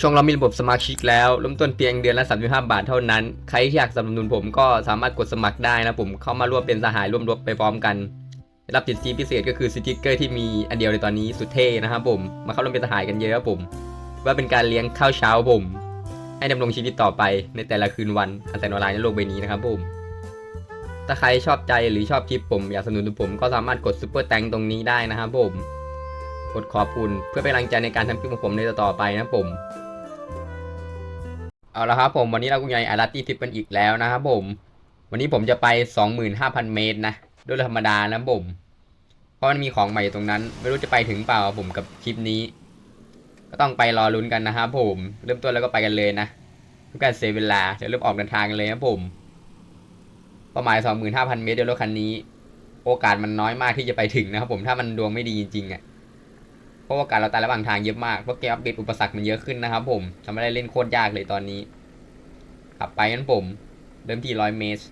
ช่องเรามีระบบสมาชิกแล้วเริ่มต้นเพียงเดือนละ 35 บาทเท่านั้น ใครที่อยากสนับสนุนผมก็สามารถกดสมัครได้นะผมเข้ามาร่วมเป็นสหายร่วมรบไปพร้อมกัน รับสิทธิพิเศษก็คือสติกเกอร์ที่มีอันเดียวในตอนนี้สุดเท่นะครับผมมาเข้าร่วมเป็นสหายกันเยอะครับผม ว่าเป็นการเลี้ยงข้าวเช้าผม ให้ดำรงชีวิตต่อไปในแต่ละคืนวันอันแสนออนไลน์ในโลกใบนี้นะครับผมถ้าใครชอบใจหรือชอบคลิปผมอยากสนับสนุนผมก็สามารถกดซุปเปอร์แตงตรงนี้ได้นะครับผม กดขอบคุณเพื่อเป็นกำลังใจในการทำคลิปของผมในต่อไปนะผม เอาละครับผมวันนี้เรากุญยอาราตี้ทิปกันอีกแล้วนะครับผม วันนี้ผมจะไป 25,000 เมตรนะด้วยธรรมดานะผม เพราะมันมีของใหม่ตรงนั้น ไม่รู้จะไปถึงเปล่าผมกับคลิปนี้ ก็ต้องไปรอลุ้นกันนะครับผม เริ่มต้นแล้วก็ไปกันเลยนะทุกการเซฟเวลาเดี๋ยวเริ่มออกเดินทางกันเลยนะผมเป้าหมาย 25,000 เมตรด้วยรถคันนี้ โอกาสมันน้อยมากที่จะไปถึงนะครับผมถ้ามันดวงไม่ดีจริงๆอะ เพราะว่าการเราตายระหว่างทางเยอะมากเพราะเกมอัปเดตอุปสรรคมันเยอะขึ้นนะครับผมทำให้ได้เล่นโคตรยากเลยตอนนี้ขับไปนั้นผม เริ่มที่ร้อยเมตร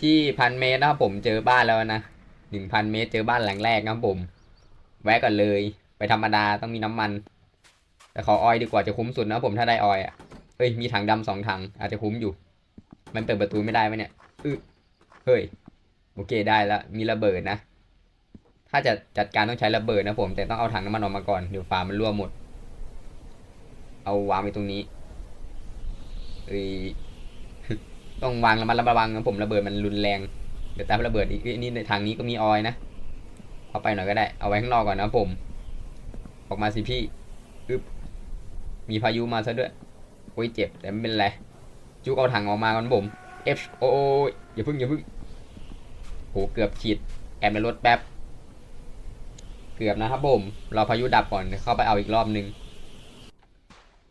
ที่พันเมตรนะครับผมเจอบ้านแล้วนะหนึ่งพันเมตรเจอบ้านหลังแรกนะครับผม แวะก่อนเลย ไปธรรมดาต้องมีน้ำมัน แต่ขอออยดีกว่าจะคุ้มสุดนะผมถ้าได้ออยอะเฮ้ยมีถังดำสองถังอาจจะคุ้มอยู่ มันเปิดประตูไม่ได้ไหมเนี่ยเฮ้ย โอเคได้แล้วมีระเบิดนะ ถ้าจะจัดการต้องใช้ระเบิดนะผม แต่ต้องเอาถังน้ำมันออกมาก่อน เดี๋ยวฝามันรั่วหมด เอาวางไว้ตรงนี้เอ้ยต้องวางระมัดระวังนะผมระเบิดมันรุนแรง เดี๋ยวแต่ระเบิดอีกนี่ในทางนี้ก็มีออยนะเอาไปหน่อยก็ได้ เอาไว้ข้างนอกก่อนนะผม ออกมาสิพี่อึบมีพายุมาซะด้วยโอ้ยเจ็บแต่ไม่เป็นไรจุกเอาถังออกมาก่อนผม F โอ้ยอย่าพึ่งอย่าพึ่งโหเกือบขีดแอบในรถแป๊บ เกือบนะครับผม เราพายุดับก่อนเดี๋ยวเข้าไปเอาอีกรอบนึง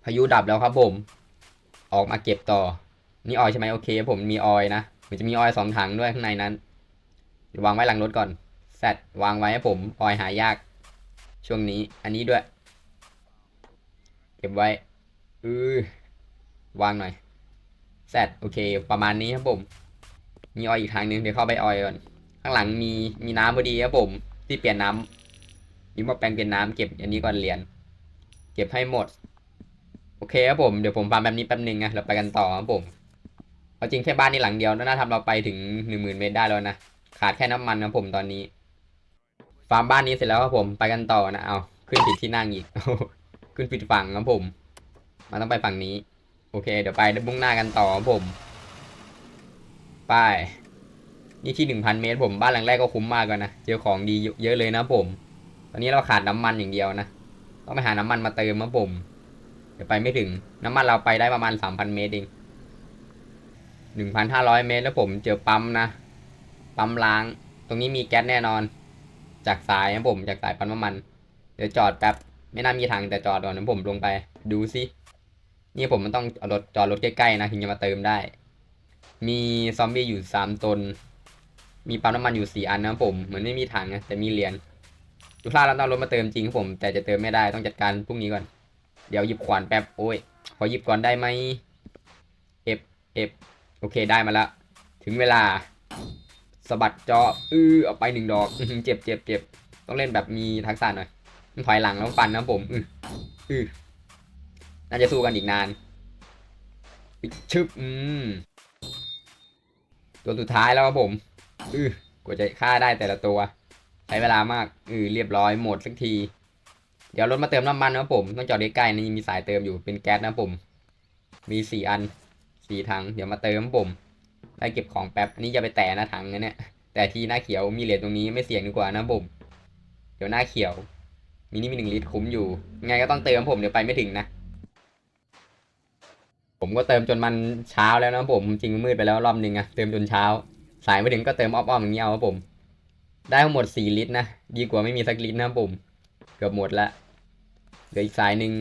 พายุดับแล้วครับผม ออกมาเก็บต่อ นี่ออยใช่ไหมโอเคผมมีออยนะมันจะมีออยสองถังด้วยข้างในนั้น วางไว้หลังรถก่อนแซดวางไว้ให้ผมออยหายาก ช่วงนี้ อันนี้ด้วย เก็บไว้อือวางหน่อยแซดโอเค ประมาณนี้ครับผม มีออยอีกทางนึงเดี๋ยวเข้าไปออยก่อน ข้างหลังมีมีน้ำพอดีครับผม ที่เปลี่ยนน้ำ ยิ้มว่าแปลงเป็นน้ำเก็บอันนี้ก่อนเหรียญเก็บให้หมด โอเคครับผมเดี๋ยวผมฟาร์มแบบนี้แป๊บนึงนะเราไปกันต่อครับผมเอาจริงแค่บ้านนี้หลังเดียวน่าทำเราไปถึงหนึ่งหมื่นเมตรได้แล้วนะขาดแค่น้ำมันนะผมตอนนี้ ฟาร์มบ้านนี้เสร็จแล้วครับผมไปกันต่อนะเอาขึ้นผิดที่นั่งอีกขึ้นผิดฝั่งครับผมมันต้องไปฝั่งนี้ โอเค เดี๋ยวไปมุ่งหน้ากันต่อครับผมไปนี่ที่หนึ่งพันเมตรผมบ้านหลังแรกก็คุ้มมากเลยนะเจอของดีเยอะเลยนะผม ตอนนี้เราขาดน้ำมันอย่างเดียวนะ ต้องไปหาน้ำมันมาเติมครับผมเดี๋ยวไปไม่ถึง น้ำมันเราไปได้ประมาณสามพันเมตรเองหนึ่งพันห้าร้อยเมตรแล้วผมเจอปั๊มนะ ปั๊มล้าง ตรงนี้มีแก๊สแน่นอน จากสายนะผมจากสายปั๊มน้ำมัน เดี๋ยวจอดแป๊บ ไม่น่ามีทางแต่จอดก่อนนะผมลงไป ดูซิ นี่ผมมันต้องเอารถจอดรถใกล้ๆนะถึงจะมาเติมได้ มีซอมบี้อยู่สามตน มีปั๊มน้ำมันอยู่สี่อันนะผม เหมือนไม่มีถังนะแต่มีเหรียญ ดูท่าเราต้องรถมาเติมจริงครับผม แต่จะเติมไม่ได้ต้องจัดการพรุ่งนี้ก่อน เดี๋ยวหยิบขวานแป๊บโอ้ยขอหยิบก่อนได้ไหมเอฟเอฟโอเคได้มาแล้วถึงเวลาสะบัดจออือเอาไปหนึ่งดอกเจ็บเจ็บเจ็บต้องเล่นแบบมีทักษะหน่อยถอยหลังแล้วฟันนะผมอืออือน่าจะสู้กันอีกนานชึบอืมตัวสุดท้ายแล้วครับผม อือกว่าจะฆ่าได้แต่ละตัว ช้เวลามากอือเรียบร้อยหมดสักที เดี๋ยวรถมาเติมน้ำมันนะผมต้องจอดใกล้ๆนี่มีสายเติมอยู่เป็นแก๊สนะผม มีสี่อันสี่ถัง เดี๋ยวมาเติมผมได้เก็บของแป๊บอันนี้จะไปแตะนะถังนะเนี่ยแต่ที่หน้าเขียวมีเหรียญตรงนี้ไม่เสี่ยงดีกว่านะผม เดี๋ยวหน้าเขียว มีนี่มีหนึ่งลิตรคุ้มอยู่ไงก็ต้องเติมผมเดี๋ยวไปไม่ถึงนะผมก็เติมจนมันเช้าแล้วนะผมจริงมืดไปแล้วรอบนึงอะเติมจนเช้า สายไม่ถึงก็เติมอ้อมๆอย่างนี้เอาครับผม ได้ทั้งหมดสี่ลิตรนะดีกว่าไม่มีสักลิตรนะผมเกือบหมดละเหลืออีกสายหนึ่ง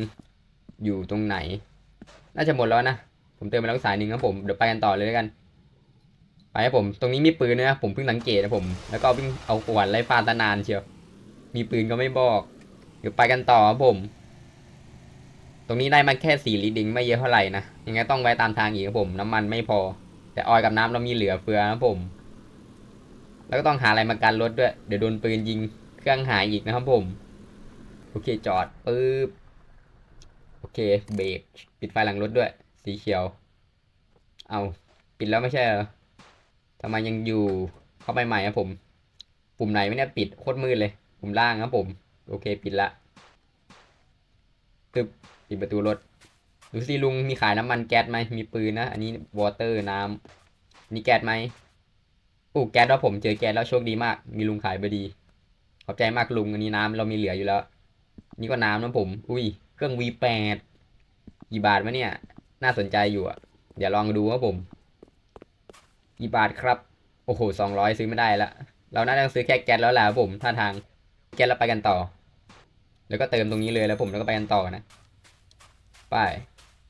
อยู่ตรงไหน น่าจะหมดแล้วนะผมเติมไปแล้วสายหนึ่งครับผมเดี๋ยวไปกันต่อเลยแล้วกัน ไปครับผมตรงนี้มีปืนนะผมเพิ่งสังเกตนะผม แล้วก็วิ่งเอาขวานไล่ฟาดตานานเชียวมีปืนก็ไม่บอก เดี๋ยวไปกันต่อครับผม ตรงนี้ได้มาแค่สี่ลิตรเองไม่เยอะเท่าไหร่นะยังไงต้องไว้ตามทางอีกครับผม น้ำมันไม่พอ แต่ออยกับน้ำเรามีเหลือเฟือนะครับผม แล้วก็ต้องหาอะไรมากันรถด้วย เดี๋ยวโดนปืนยิงเครื่องหายอีกนะครับผม โอเคจอดปึ๊บ โอเคเบรกปิดไฟหลังรถด้วย สีเขียว เอาปิดแล้วไม่ใช่เหรอทำไมยังอยู่เข้าไปใหม่ครับผม ปุ่มไหนไม่เนี่ยปิดโคตรมืดเลย ปุ่มล่างครับผม โอเคปิดละตึบปิดประตูรถดูสิลุงมีขายน้ำมันแก๊สไหมมีปืนนะ อันนี้วอเตอร์น้ำนี่แก๊สไหม โอ้แก๊สแล้วผมเจอแก๊สแล้วโชคดีมาก มีลุงขายพอดี ขอบใจมากลุงอันนี้น้ำเรามีเหลืออยู่แล้ว นี่ก็น้ำนะผม อุ้ย เครื่อง V8 กี่บาทวะเนี่ย น่าสนใจอยู่อะ เดี๋ยวลองดูครับผม กี่บาทครับ โอ้โหสองร้อยซื้อไม่ได้ละ เราน่าจะซื้อแค่แก๊สแล้วแหละผมท่าทาง แก๊สแล้วไปกันต่อ แล้วก็เติมตรงนี้เลยแล้วผมแล้วก็ไปกันต่อนะ ไป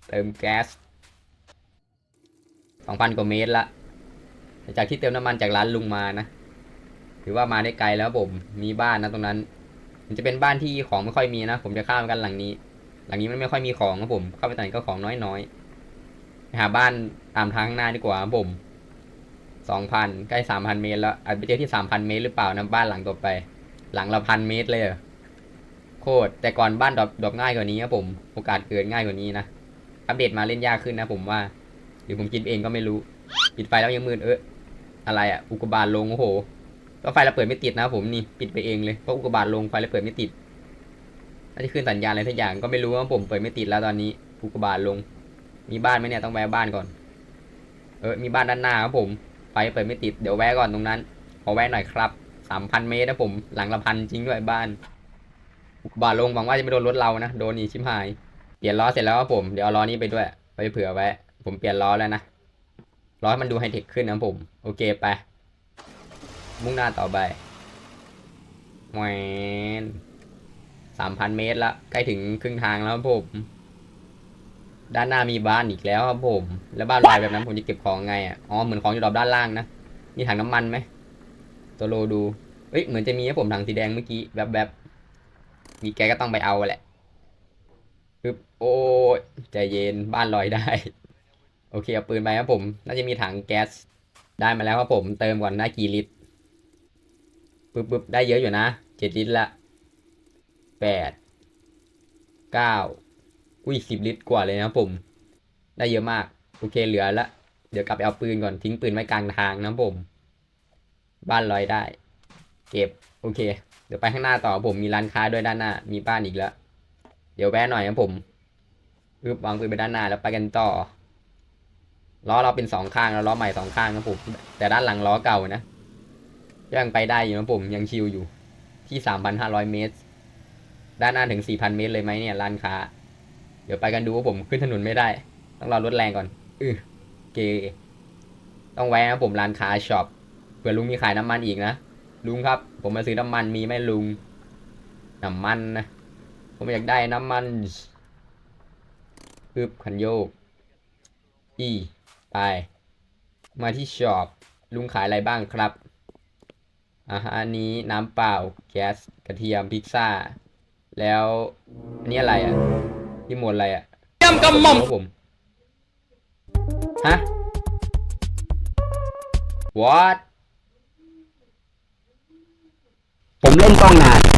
เติมแก๊สสองพันกว่าเมตรละ จากที่เติมน้ำมันจากร้านลุงมานะถือว่ามาได้ไกลแล้วผมมีบ้านนะตรงนั้น มันจะเป็นบ้านที่ของไม่ค่อยมีนะผมจะข้ามกันหลังนี้ หลังนี้มันไม่ค่อยมีของครับผม เข้าไปตอนนี้ก็ของน้อยๆไปหาบ้านตามทางข้างหน้าดีกว่าผมสองพันใกล้สามพันเมตรแล้วอาจไปเจอที่สามพันเมตรหรือเปล่านะบ้านหลังต่อไป หลังละพันเมตรเลยโคตรแต่ก่อนบ้านดรอปดรอปง่ายกว่านี้ครับผม โอกาสเกิดง่ายกว่านี้นะอัปเดตมาเล่นยากขึ้นนะผมว่าหรือผมคิดเองก็ไม่รู้ ปิดไฟแล้วยังมืดเออ อะไรอะอุกกาบาตลงโอ้โหก็ไฟเราเปิดไม่ติดนะผมนี่ปิดไปเองเลยเพราะอุกกาบาตลงไฟเราเปิดไม่ติดน่าจะขึ้นสัญญาณอะไรสักอย่างก็ไม่รู้ว่าผมเปิดไม่ติดแล้วตอนนี้อุกกาบาตลง มีบ้านไหมเนี่ยต้องแวะบ้านก่อน เออมีบ้านด้านหน้าครับผมไฟเปิดไม่ติดเดี๋ยวแวะก่อนตรงนั้นขอแวะหน่อยครับสามพันเมตรนะผมหลังละพันจริงด้วยบ้านอุกกาบาตลงหวังว่าจะไม่โดนรถเรานะโดนนี่ชิมหายเปลี่ยนล้อเสร็จแล้วครับผมเดี๋ยวเอาล้อนี้ไปด้วยไปเผื่อไว้ผมเปลี่ยนล้อแล้วนะ ล้อให้มันดูไฮเทคขึ้นนะผม โอเคไป มุ่งหน้าต่อไปแหวนสามพันเมตรละใกล้ถึงครึ่งทางแล้วครับผม ด้านหน้ามีบ้านอีกแล้วครับผม แล้วบ้านลอยแบบนั้นผมจะเก็บของไงอะอ๋อเหมือนของอยู่รอบด้านล่างนะมีถังน้ำมันไหมตัวโลดูเอ้ยเหมือนจะมีให้ผมถังสีแดงเมื่อกี้แบบแบบมีแกก็ต้องไปเอาแหละปึ๊บโอ้ใจเย็นบ้านลอยได้ โอเคเอาปืนไปครับผม น่าจะมีถังแก๊ส ได้มาแล้วครับผม เติมก่อนได้กี่ลิตรปึ๊บปึ๊บได้เยอะอยู่นะเจ็ดลิตรละแปดเก้าอุ้ยสิบลิตรกว่าเลยนะครับผม ได้เยอะมาก โอเคเหลือละ เดี๋ยวกลับไปเอาปืนก่อนทิ้งปืนไว้กลางทางนะผม บ้านลอยได้ เก็บ โอเค เดี๋ยวไปข้างหน้าต่อผมมีร้านค้าด้วยด้านหน้า มีบ้านอีกแล้ว เดี๋ยวแวะหน่อยครับผมปึ๊บวางปืนไปด้านหน้าแล้วไปกันต่อ ล้อเราเป็นสองข้างแล้วล้อใหม่สองข้างครับผมแต่ด้านหลังล้อเก่านะยังไปได้อยู่นะผมยังชิวอยู่ที่สามพันห้าร้อยเมตร ด้านหน้าถึงสี่พันเมตรเลยไหมเนี่ยร้านค้า เดี๋ยวไปกันดูว่าผมขึ้นถนนไม่ได้ ต้องรอรถแรงก่อนอือเกต้องแวะนะผมร้านค้าช็อปเผื่อลุงมีขายน้ำมันอีกนะลุงครับ ผมมาซื้อน้ำมันมีไหมลุงน้ำมันนะผมอยากได้น้ำมันปึ๊บคันโยกอี ไป มาที่ช็อปลุงขายอะไรบ้างครับอาหารนี้น้ำเปล่าแก๊สกระเทียมพิซซ่า แล้วอันนี้อะไรอะที่หมวดอะไรอะยำกำหม่อมครับผมฮะ what ผมเล่นกล้องนาน